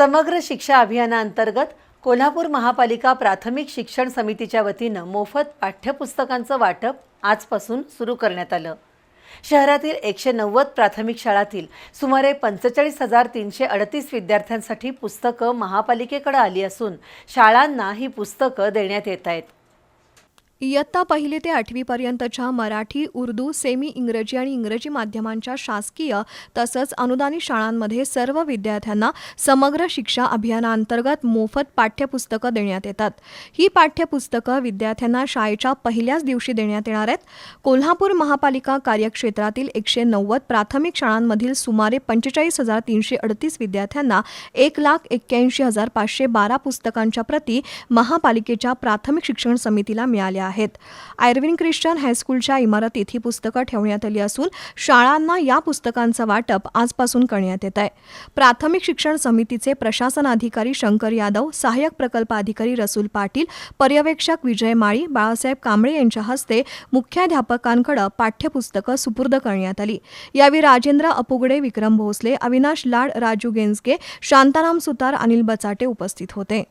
समग्र शिक्षा अभियानाअंतर्गत कोल्हापूर महापालिका प्राथमिक शिक्षण समितीच्या वतीनं मोफत पाठ्यपुस्तकांचं वाटप आजपासून सुरू करण्यात आलं. शहरातील एकशे नव्वद प्राथमिक शाळातील सुमारे पंचेचाळीस हजार तीनशे अडतीस विद्यार्थ्यांसाठी पुस्तकं महापालिकेकडे आली असून शाळांना ही पुस्तकं देण्यात येत आहेत. इयत्ता पहिली ते आठवीपर्यंतच्या मराठी उर्दू सेमी इंग्रजी आणि इंग्रजी माध्यमांच्या शासकीय तसंच अनुदानित शाळांमध्ये सर्व विद्यार्थ्यांना समग्र शिक्षा अभियानाअंतर्गत मोफत पाठ्यपुस्तकं देण्यात येतात. ही पाठ्यपुस्तकं विद्यार्थ्यांना शाळेच्या पहिल्याच दिवशी देण्यात येणार आहेत. कोल्हापूर महापालिका कार्यक्षेत्रातील एकशे नव्वद प्राथमिक शाळांमधील सुमारे पंचेचाळीस हजार तीनशे अडतीस विद्यार्थ्यांना एक लाख एक्क्याऐंशी हजार पाचशे बारा पुस्तकांच्या प्रती महापालिकेच्या प्राथमिक शिक्षण समितीला मिळाल्या आहेत. आयर्विन ख्रिश्चन हायस्कूलच्या इमारतीत ही पुस्तकं ठेवण्यात आली असून शाळांना या पुस्तकांचं वाटप आजपासून करण्यात येत आहे. प्राथमिक शिक्षण समितीचे प्रशासन अधिकारी शंकर यादव सहाय्यक प्रकल्प अधिकारी रसूल पाटील पर्यवेक्षक विजय माळी बाळासाहेब कांबळे यांच्या हस्ते मुख्याध्यापकांकडे पाठ्यपुस्तकं सुपूर्द करण्यात आली. यावेळी राजेंद्र अपुगडे विक्रम भोसले अविनाश लाड राजू गेंजके शांताराम सुतार अनिल बचाटे उपस्थित होते.